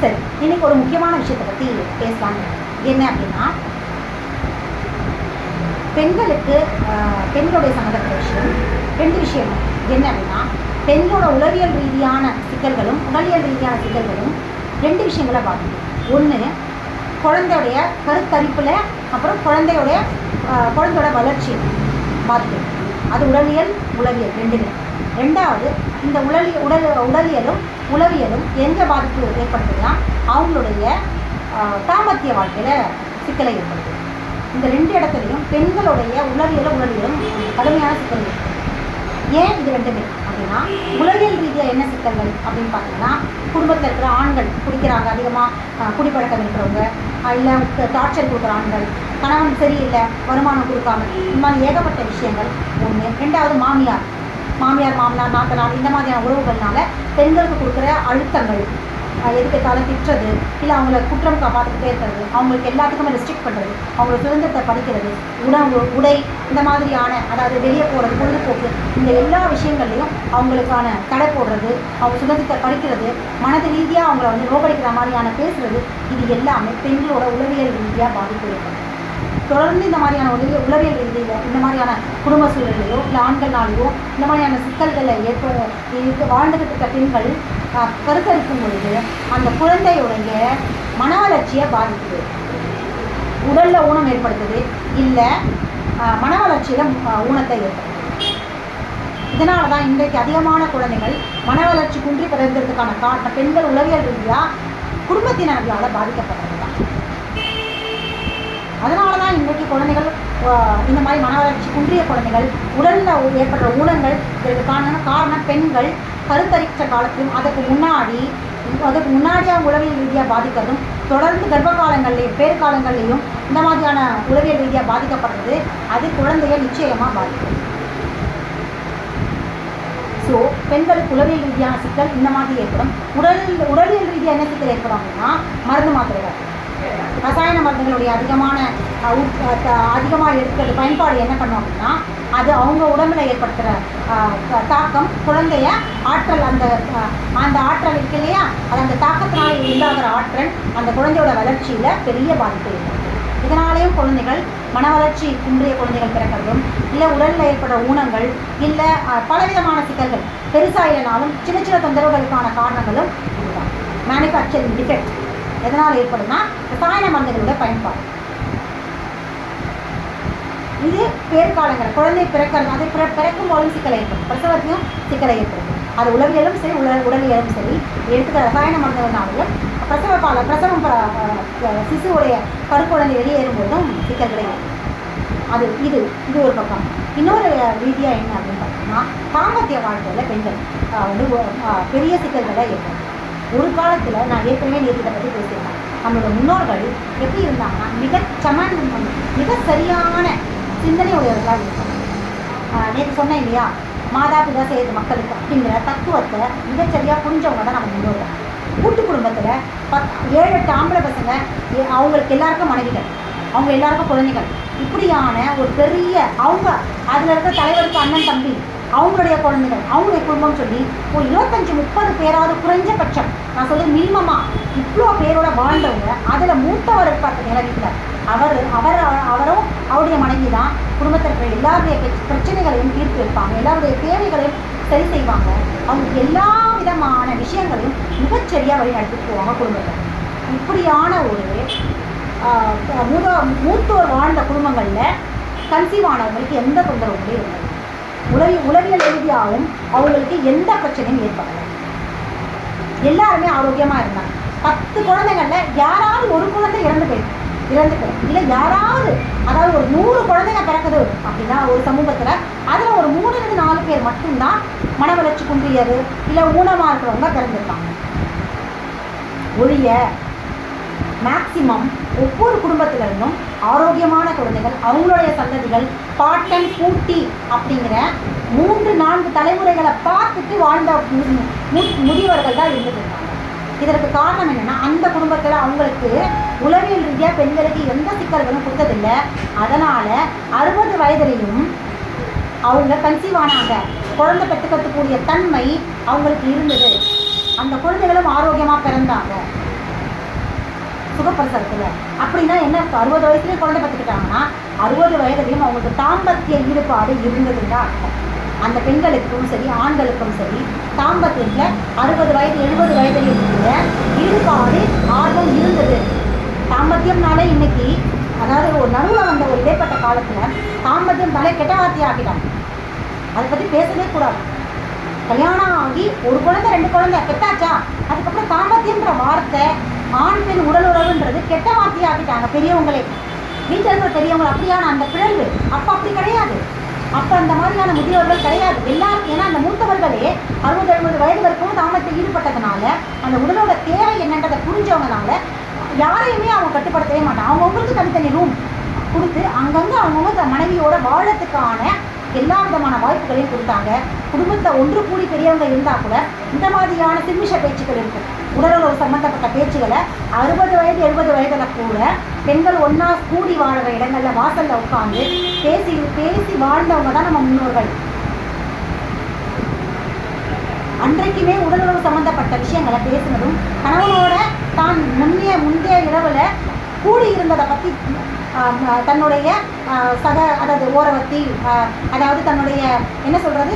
சரி இன்னைக்கு ஒரு முக்கியமான விஷயத்தை பற்றி பேசலாங்க என்ன அப்படின்னா பெண்களுக்கு பெண்களுடைய சம்மந்தப்பட்ட விஷயம் ரெண்டு விஷயம். என்ன அப்படின்னா பெண்களோட உளவியல் ரீதியான சிக்கல்களும் உடலியல் ரீதியான சிக்கல்களும் ரெண்டு விஷயங்களை பார்க்கணும். ஒன்று குழந்தையுடைய கருத்தரிப்பில் அப்புறம் குழந்தையுடைய குழந்தையோட வளர்ச்சி பார்த்து அது உடலியல் உளவியல் ரெண்டுமே. ரெண்டாவது இந்த உடலி உடல் உடலியலும் உளவியலும் எந்த பாதிப்பு ஏற்படுத்துதுன்னா அவங்களுடைய தாமத்திய வாழ்க்கையில் சிக்கலை ஏற்படுத்துது. இந்த ரெண்டு இடத்துலையும் பெண்களுடைய உளவியலும் உடலியலும் கடுமையான சிக்கல் இருக்குது ஏன் இது ரெண்டுமே? அப்படின்னா உளவியல் ரீதியாக என்ன சிக்கல்கள் அப்படின்னு பார்த்தீங்கன்னா குடும்பத்தில் இருக்கிற ஆண்கள் குடிக்கிறாங்க அதிகமாக குடிப்பழக்கம் இருக்கிறவங்க இல்லை டார்ச்சர் கொடுக்குற ஆண்கள் கணவன் சரியில்லை வருமானம் கொடுக்காம இந்த மாதிரி ஏகப்பட்ட விஷயங்கள் ஒன்று ரெண்டாவது மாமியார் மாமியார் மாமனார் நாத்தனார் இந்த மாதிரியான உறவுகள்னால பெண்களுக்கு கொடுக்குற அழுத்தங்கள் அஹ் எதுக்கு திட்டுறது இல்லை அவங்கள குற்றம் காப்பாற்றிக்கிட்டே இருக்கிறது அவங்களுக்கு எல்லாத்துக்குமே ரெஸ்ட்ரிக்ட் பண்ணுறது அவங்களோட சுதந்திரத்தை படிக்கிறது உணவு உடை இந்த மாதிரியான அதாவது வெளியே போகிறது பொழுதுபோக்கு இந்த எல்லா விஷயங்கள்லையும் அவங்களுக்கான தடை போடுறது அவங்க சுதந்திரத்தை படிக்கிறது மனது ரீதியாக அவங்கள வந்து நோபடிக்கிற மாதிரியான பேசுறது இது எல்லாமே பெண்களோட உளவியல் ரீதியாக பாதிப்பு ஏற்படுது. தொடர்ந்து இந்த மாதிரியான உதவி உளவியல் ரீதியில் இந்த மாதிரியான குடும்ப சூழலையோ இல்லை ஆண்கள்னாலேயோ இந்த மாதிரியான சிக்கல்களை ஏற்ப வாழ்ந்துகிட்டு இருக்க பெண்கள் கருத்தரிக்கும் பொழுது அந்த குழந்தையுடைய மன வளர்ச்சியை பாதிக்குது. உடலில் ஊனம் ஏற்படுத்துது இல்லை மன வளர்ச்சியில் ஊனத்தை ஏற்படுத்துது. இதனால தான் இன்றைக்கு அதிகமான குழந்தைகள் மன வளர்ச்சி குன்றி பிறந்ததுக்கான காரணம் பெண்கள் உளவியல் ரீதியாக குடும்பத்தினர்களால் பாதிக்கப்படுறாங்க தான் அதனால தான் இன்றைக்கு குழந்தைகள் இந்த மாதிரி மன வளர்ச்சி குன்றிய குழந்தைகள் உடலில் ஏற்படுற ஊனங்கள் இதற்கு காரணம் காரணம் பெண்கள் கருத்தரித்த காலத்திலும் அதற்கு முன்னாடி அதுக்கு முன்னாடியாக உளவியல் ரீதியாக பாதிக்கிறதும் தொடர்ந்து கர்ப்ப காலங்கள்லையும் பேர் காலங்கள்லையும் இந்த மாதிரியான உளவியல் ரீதியாக பாதிக்கப்படுறது அது குழந்தைய நிச்சயமாக பாதிக்கும். ஸோ பெண்களுக்கு உளவியல் ரீதியான சிக்கல் இந்த மாதிரி ஏற்படும். உடல் உடலியல் ரீதியாக என்ன சிக்கல் ஏற்படும் அப்படின்னா மருந்து மாத்திரைகள். ரசாயன மருந்துகளுடைய அதிகமான அதிகமாக இருக்கிறது பயன்பாடு என்ன பண்ணும் அப்படின்னா அது அவங்க உடம்புல ஏற்படுத்துகிற தாக்கம் குழந்தைய ஆற்றல் அந்த அந்த ஆற்றல் இருக்கு இல்லையா? அது அந்த தாக்கத்தினால் உண்டாகிற ஆற்றல் அந்த குழந்தையோட வளர்ச்சியில் பெரிய பாதிப்பு ஏற்படுத்தும். இதனாலேயும் குழந்தைகள் மன வளர்ச்சி குன்றிய குழந்தைகள் பிறக்கிறதும் இல்லை உடலில் ஏற்படுற ஊனங்கள் இல்லை பலவிதமான சிக்கல்கள் பெருசாக இல்லைனாலும் சின்ன சின்ன தொந்தரவுகளுக்கான காரணங்களும் இதுதான். மேனுஃபேக்சரிங் டிஃபெக்ட் எதனால் ஏற்படும்னா ரசாயன மருந்துகளுடைய பயன்பாடு. இது பேர்காலங்கள் குழந்தை பிறக்கிறது அது பிற பிறக்கும் போதும் சிக்கலை ஏற்படும் பிரசவத்தையும் சிக்கலை ஏற்படும் அது உளவியலும் சரி உல உடலியலும் சரி. எடுத்துக்கிற ரசாயன மருந்துகள்னாலையும் பிரசவ கால பிரசவம் ப- சிசுவுடைய கருக்குழந்தை வெளியேறும்போதும் சிக்கல்களை ஏற்படும். அது இது இது ஒரு பக்கம். இன்னொரு ரீதியாக என்ன அப்படின்னு பார்த்தோம்னா தாம்பத்திய வாழ்க்கையில் பெண்கள் அஹ், வந்து பெரிய சிக்கல்களை ஏற்படும் ஒரு காலத்தில் நான் ஏற்கனவே நேற்று பற்றி நம்மளோட முன்னோர்கள் எப்படி இருந்தாங்கன்னா மிக சமன் மிக சரியான சிந்தனை உடையவர்களாக இருப்பாங்க நேற்று சொன்னேன் இல்லையா? மாதா பிதா செய்யறது மக்களுக்கு அப்படிங்கிற தத்துவத்தை மிகச்சரியாக புரிஞ்சவங்க தான் நம்ம முன்னோர்கள். கூட்டு குடும்பத்தில் பத் ஏழு எட்டு ஆம்பளை பசங்க அவங்களுக்கு எல்லாருக்கும் மனைவிகள் அவங்க எல்லாருக்கும் குழந்தைகள். இப்படியான ஒரு பெரிய அவங்க அதில் இருக்க தலைவருக்கு அண்ணன் தம்பி அவங்களுடைய குழந்தைகள் அவங்களுடைய குடும்பம் சொல்லி ஒரு இருபத்தஞ்சி முப்பது பேராவது குறைஞ்சபட்சம். நான் சொல்ல மினிமமா இவ்வளோ பேரோட வாழ்ந்தவங்க அதில் மூத்தவர் இருப்பார் வீட்டில். அவர் அவர் அவரும் அவருடைய மனைவி தான். குடும்பத்தில் இருக்கிற எல்லாருடைய பிரச்சனைகளையும் தீர்த்து வைப்பாங்க. எல்லாருடைய தேவைகளையும் சரி செய்வாங்க. அவங்க எல்லா விதமான விஷயங்களையும் மிகச்சரியாக வழி நடத்திட்டு போவாங்க குடும்பத்தில். இப்படியான ஒரு மூத மூத்தோர் வாழ்ந்த குடும்பங்களில் கன்சீவ் ஆனவங்களுக்கு எந்த தொந்தரவுமே இல்லை உளவி உளவியல் ரீதியாகவும் அவங்களுக்கு எந்த பிரச்சனையும் ஏற்படலை. எல்லாருமே ஆரோக்கியமாக இருந்தாங்க. பத்து குழந்தைங்கள்ல யாராவது ஒரு குழந்தை இறந்து போயிருக்கு இறந்து போயிருக்கு இல்லை யாராவது அதாவது ஒரு நூறு குழந்தைங்க பிறக்குது அப்படின்னா ஒரு சமூகத்தில் அதில் ஒரு மூணுலேருந்து நாலு பேர் மட்டும்தான் மன வளர்ச்சி குன்றியது இல்லை ஊனமாக இருக்கிறவங்க பிறந்திருக்காங்க ஒழிய மேக்சிமம் ஒவ்வொரு குடும்பத்திலிருந்தும் ஆரோக்கியமான குழந்தைகள் அவங்களுடைய சந்ததிகள் பாட்டன் பூட்டி அப்படிங்கிற மூன்று நான்கு தலைமுறைகளை பார்த்துட்டு வாழ்ந்த மு- முதியவர்கள் தான் இருந்துருக்காங்க இதற்கு காரணம் என்னென்னா அந்த குடும்பத்தில் அவங்களுக்கு உளவியல் ரீதியாக பெண்களுக்கு எந்த சிக்கல்களும் கொடுத்ததில்லை. அதனால் அறுபது வயதிலையும் அவங்க கன்சீவ் ஆனாங்க. குழந்தை பெற்றுக்கக்கூடிய தன்மை அவங்களுக்கு இருந்தது. அந்த குழந்தைகளும் ஆரோக்கியமாக பிறந்தாங்க. சுகப்பிரசவத்தில் அப்படின்னா என்ன இப்போ அறுபது வயசுலேயும் குழந்தை பார்த்துக்கிட்டாங்கன்னா அறுபது வயதுலையும் அவங்களுக்கு தாம்பத்திய ஈடுபாடு இருந்ததுன்னு அர்த்தம். அந்த பெண்களுக்கும் சரி ஆண்களுக்கும் சரி தாம்பத்தியத்தில் அறுபது வயது எழுபது வயதிலையும் கூட ஈடுபாடு ஆர்வம் இருந்தது. தாம்பத்தியம்னாலே இன்னைக்கு அதாவது ஒரு நடுவில் வந்த ஒரு இடைப்பட்ட காலத்தில் தாம்பத்தியம் தலை கெட்ட வார்த்தை ஆகிட்டாங்க அதை பற்றி பேசவே கூடாது. கல்யாணம் ஆகி ஒரு குழந்தை ரெண்டு குழந்தை கெட்டாச்சா? அதுக்கப்புறம் தாம்பத்தியம்ன்ற வார்த்தை ஆண் பெண் உடல் உறவுன்றது கெட்ட வார்த்தையாக ஆக்கிட்டாங்க பெரியவங்களே. வீட்டில் இருக்கிற பெரியவங்க அப்படியான அந்த பிழவு அப்போ அப்படி கிடையாது. அப்போ அந்த மாதிரியான முதியோர்கள் கிடையாது. எல்லாரும் ஏன்னா அந்த மூத்தவர்களே அறுபது எழுபது வயது வரைக்கும் தாமத்தில் ஈடுபட்டதுனால அந்த உடலோட தேவை என்னன்றதை புரிஞ்சவங்கனால யாரையுமே அவங்க கட்டுப்படுத்தவே மாட்டாங்க. அவங்கவுங்களுக்கு தனித்தனி ரூம் கொடுத்து அங்கங்கே அவங்கவுங்க மனைவியோட வாழறதுக்கான எல்லா விதமான வாய்ப்புகளையும் கொடுத்தாங்க. குடும்பத்தை ஒன்று கூடி பெரியவங்க இருந்தால் கூட இந்த மாதிரியான திருமிஷ பேச்சுக்கள் இருக்குது உடலுறவு சம்பந்தப்பட்ட பேச்சுகளை அறுபது வயது எழுபது வயதில் கூட பெண்கள் ஒன்றா கூடி வாழ்கிற இடங்களில் வாசலில் உட்காந்து பேசி பேசி வாழ்ந்தவங்க தான் நம்ம முன்னோர்கள். அன்றைக்குமே உடலுறவு சம்மந்தப்பட்ட விஷயங்களை பேசினதும் கணவனோட தான் முன்னைய முந்தைய இரவில் கூடி இருந்ததை பற்றி தன்னுடைய சக அதாவது ஓரவத்தி அதாவது தன்னுடைய என்ன சொல்கிறது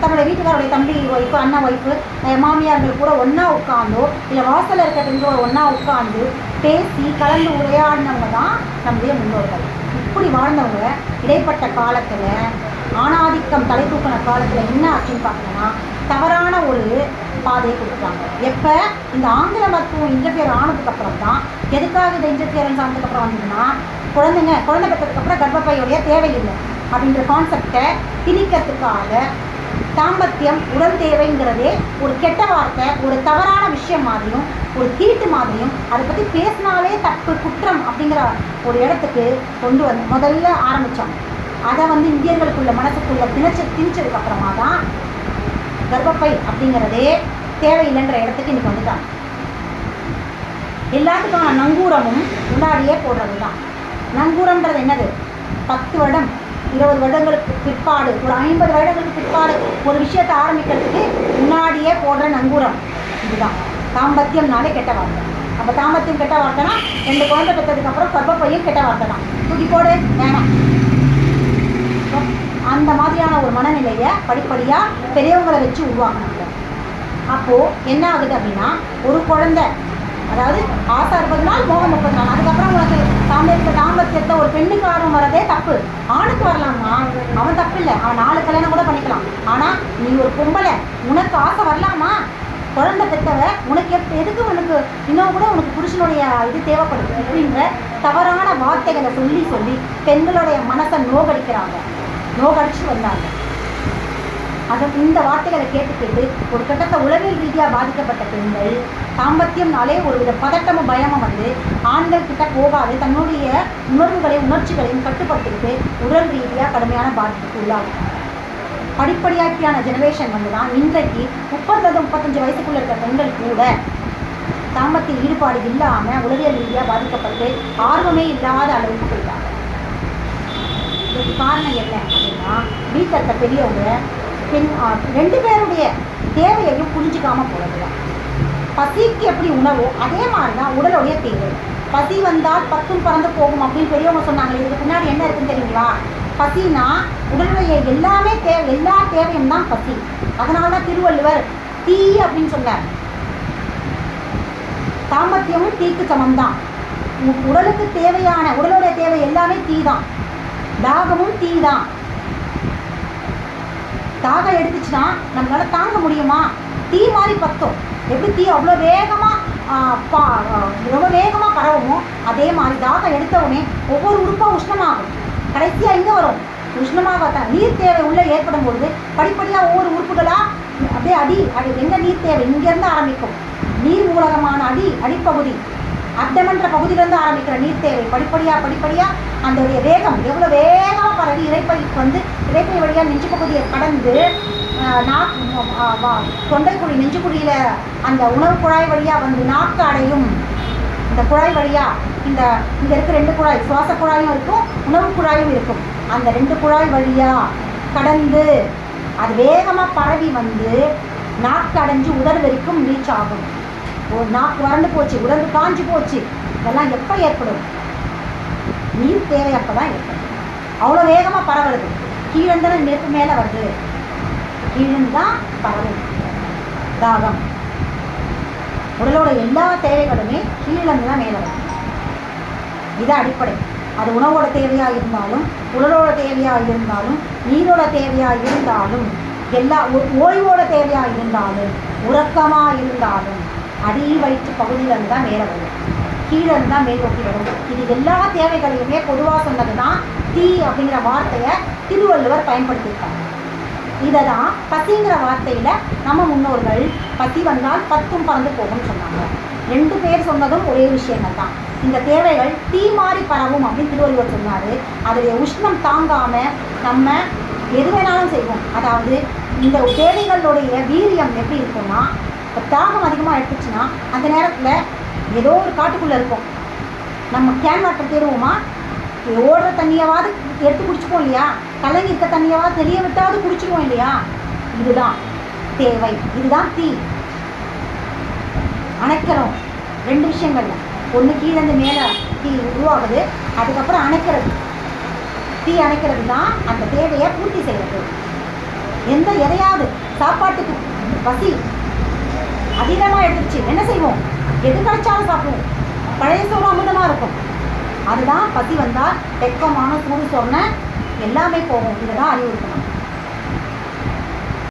தன்னுடைய வீட்டுக்காருடைய தம்பி ஒய்ஃபு அண்ணன் ஒய்ஃபு மாமியார்கள் கூட ஒன்றா உட்காந்தோ இல்லை வாசலில் இருக்க பெண்களோட ஒன்றா உட்காந்து பேசி கலந்து உரையாடினவங்க தான் நம்முடைய முன்னோர்கள். இப்படி வாழ்ந்தவங்க இடைப்பட்ட காலத்தில் ஆணாதிக்கம் தலை தூக்கின காலத்தில் என்ன ஆச்சுன்னு பார்த்தோம்னா தவறான ஒரு பாதையை கொடுக்குறாங்க எப்போ? இந்த ஆங்கில மருத்துவம் இன்டர்ஃபியர் ஆனதுக்கப்புறம் தான் எதுக்காக இந்த இன்டர்ஃபியரன்ஸ் ஆனதுக்கப்புறம் வந்ததுன்னா குழந்தைங்க குழந்தை பெற்றதுக்கப்புறம் கர்ப்பப்பையுடைய தேவையில்லை அப்படின்ற கான்செப்டை திணிக்கிறதுக்காக தாம்பத்தியம் உடல் தேவைங்கிறதே ஒரு கெட்ட வார்த்தை ஒரு தவறான விஷயம் மாதிரியும் ஒரு தீட்டு மாதிரியும் அதை பற்றி பேசினாலே தப்பு குற்றம் அப்படிங்கிற ஒரு இடத்துக்கு கொண்டு வந்து முதல்ல ஆரம்பித்தோம் அதை வந்து இந்தியர்களுக்குள்ள மனசுக்குள்ள திணிச்ச திணிச்சதுக்கப்புறமா தான் கர்ப்பப்பை அப்படிங்கிறதே தேவையில்லைன்ற இடத்துக்கு இன்னைக்கு வந்துட்டாங்க எல்லாத்துக்கான நங்கூரமும் முன்னாடியே போடுறது தான் நங்கூரம்ன்றது என்னது? பத்து வருடம் இருபது வருடங்களுக்கு பிற்பாடு ஒரு ஐம்பது வருடங்களுக்கு பிற்பாடு ஒரு விஷயத்தை ஆரம்பிக்கிறதுக்கு முன்னாடியே போடுற நங்கூரம் இதுதான். தாம்பத்தியம்னாலே கெட்ட வார்த்தை. அப்போ தாம்பத்தியம் கெட்ட வார்த்தைனா ரெண்டு குழந்தை பெற்றதுக்கப்புறம் கர்ப்பப்பையும் கெட்ட வார்த்தை தான் தூக்கி போடு வேணாம். அந்த மாதிரியான ஒரு மனநிலையை படிப்படியாக பெரியவங்களை வச்சு உருவாக்குனாங்க. அப்போது என்ன ஆகுது அப்படின்னா ஒரு குழந்தை அதாவது ஆசை இருபது நாள் மோகம் முப்பது நாள் அதுக்கப்புறம் உனக்கு தாம்பத்திய தாம்பத்தியத்தை ஒரு பெண்ணுக்கு ஆர்வம் வரதே தப்பு. ஆணுக்கு வரலாம்னா அவன் தப்பு இல்லை. அவன் நாலு கல்யாணம் கூட பண்ணிக்கலாம். ஆனால் நீ ஒரு பொம்பளை உனக்கு ஆசை வரலாமா? குழந்தை பெற்றவ உனக்கு எப் எதுக்கு உனக்கு இன்னும் கூட உனக்கு புருஷனுடைய இது தேவைப்படுது அப்படின்ற தவறான வார்த்தைகளை சொல்லி சொல்லி பெண்களுடைய மனசை நோகடிக்கிறாங்க நோகடிச்சு வந்தாங்க. அதை இந்த வார்த்தைகளை கேட்டு கேட்டு ஒரு கட்டத்தை உளவியல் ரீதியாக பாதிக்கப்பட்ட பெண்கள் தாம்பத்தியம்னாலே ஒரு வித பதட்டமும் பயமும் வந்து ஆண்கள் கிட்ட போகாது தன்னுடைய உணர்வுகளையும் உணர்ச்சிகளையும் கட்டுப்படுத்திக்கிட்டு உடல் ரீதியாக கடுமையான பாதிப்புக்கு உள்ளாகும் படிப்படியாக்கியான ஜெனரேஷன் வந்து தான் இன்றைக்கு முப்பதுலேருந்து முப்பத்தஞ்சு வயசுக்குள்ள இருக்கிற பெண்கள் கூட தாம்பத்திய ஈடுபாடு இல்லாமல் உளவியல் ரீதியாக பாதிக்கப்பட்டு ஆர்வமே இல்லாத அளவுக்கு போயிட்டாங்க. இதுக்கு காரணம் என்ன அப்படின்னா வீட்டில் இருக்க பெரியவங்க பெண் ரெண்டு பேருடைய தேவையையும் புரிஞ்சுக்காம போகிறது தான். பசிக்கு எப்படி உணவோ அதே மாதிரி தான் உடலுடைய தேவை. பசி வந்தால் பத்தும் பறந்து போகும் அப்படின்னு பெரியவங்க சொன்னாங்க இதுக்கு பின்னாடி என்ன இருக்குன்னு தெரியுங்களா? பசினா உடலுடைய எல்லாமே தேவை எல்லா தேவையும் தான் பசி. அதனால தான் திருவள்ளுவர் தீ அப்படின்னு சொன்னார். தாம்பத்தியமும் தீக்கு சமம் தான் உடலுக்கு தேவையான உடலுடைய தேவை எல்லாமே தீ தான் தாகமும் தீ தான் தாகம் எடுத்துச்சுன்னா நம்மளால தாங்க முடியுமா? தீ மாதிரி பத்தும். எப்படி தீ அவ்வளோ வேகமாக பா ரொம்ப வேகமாக பரவுமோ அதே மாதிரி தாகம் எடுத்தவுடனே ஒவ்வொரு உறுப்பாக உஷ்ணமாகும். கடைசியாக எங்கே வரும். உஷ்ணமாக தான் நீர் தேவை உள்ளே ஏற்படும் பொழுது படிப்படியாக ஒவ்வொரு உறுப்புகளாக அப்படியே அடி அடி எங்கே நீர் தேவை? இங்கேருந்து ஆரம்பிக்கும். நீர் மூலகமான அடி அடிப்பகுதி. அட்டமன்ற பகுதியிலேருந்து ஆரம்பிக்கிற நீர் தேவை படிப்படியாக படிப்படியாக அந்த வேகம் எவ்வளோ வேகமாக பரவி இறைப்பைக்கு வந்து இறைப்பை வழியாக நெஞ்சு பகுதியை கடந்து ஆஹ், வா- தொண்டைக்குழி நெஞ்சுக்குழியில் அந்த உணவு குழாய் வழியாக வந்து நாக்கு அடையும். இந்த குழாய் வழியாக இந்த இங்கே இருக்க ரெண்டு குழாய் சுவாச குழாயும் இருக்கும் உணவு குழாயும் இருக்கும். அந்த ரெண்டு குழாய் வழியாக கடந்து அது வேகமாக பரவி வந்து நாக்கு அடைஞ்சு உதடு வரைக்கும் ரீச் ஆகும் ஒரு நாக்கு வறண்டு போச்சு உடம்பு காஞ்சு போச்சு. இதெல்லாம் எப்போ ஏற்படும்? நீர் தேவை அப்போ தான் ஏற்படும். அவ்வளோ வேகமாக பரவுறது. கீழந்தான நெருப்பு மேலே வருது. கீழந்து தான் பரவுது தாகம். உடலோட எல்லா தேவைகளுமே கீழிருந்து தான் மேலே வரும் இது அடிப்படை. அது உணவோட தேவையாக இருந்தாலும் உடலோட தேவையாக இருந்தாலும் நீரோட தேவையாக இருந்தாலும் எல்லா ஓ- ஓய்வோட தேவையாக இருந்தாலும் உறக்கமாக இருந்தாலும் அடி வயிற்று பகுதியிலேருந்து தான் மேலே வரும். கீழே இருந்து தான் மேல் நோக்கி வரும். இது எல்லா தேவைகளையுமே பொதுவாக சொன்னது தான் தீ அப்படிங்கிற வார்த்தையை திருவள்ளுவர் பயன்படுத்தியிருக்காங்க இதை தான் பசிங்கிற வார்த்தையில் நம்ம முன்னோர்கள் பசி வந்தால் பத்தும் பறந்து போகும்னு சொன்னாங்க. ரெண்டு பேர் சொன்னதும் ஒரே விஷயங்கள் தான் இந்த தேவைகள் தீ மாறி பரவும் அப்படின்னு திருவள்ளுவர் சொன்னார். அதோடைய உஷ்ணம் தாங்காமல் நம்ம எது வேணாலும் செய்வோம். அதாவது இந்த தேவைகளுடைய வீரியம் எப்படி இருக்கும்னா தாகம் அதிகமாக எடுத்துச்சுன்னா அந்த நேரத்தில் ஏதோ ஒரு காட்டுக்குள்ளே இருக்கும். நம்ம கேன் வாட்டர் தேடுவோமா? ஓடுற தண்ணியாவது எடுத்து குடிச்சுப்போம் இல்லையா? கலங்கி இருக்க தண்ணியாவது தெரிய விட்டாவது குடிச்சுப்போம் இல்லையா? இதுதான் தேவை. இதுதான் தீ. அணைக்கிறோம். ரெண்டு விஷயங்கள்ல. ஒன்று கீழேருந்து மேலே தீ உருவாகுது. அதுக்கப்புறம் அணைக்கிறது. தீ அணைக்கிறது தான் அந்த தேவையை பூர்த்தி செய்கிறது எந்த எதையாவது சாப்பாட்டுக்கு பசி அதிகமாக எடுத்துச்சு என்ன செய்வோம்? எது கிடைச்சாலும் சாப்பிடுவோம். பழைய சோறு அமிர்தமாக இருக்கும். அதுதான் பசி வந்தால் தெக்கமான சூடு சொன்ன எல்லாமே போகும். இதை தான் அறிவுறுத்தணும்.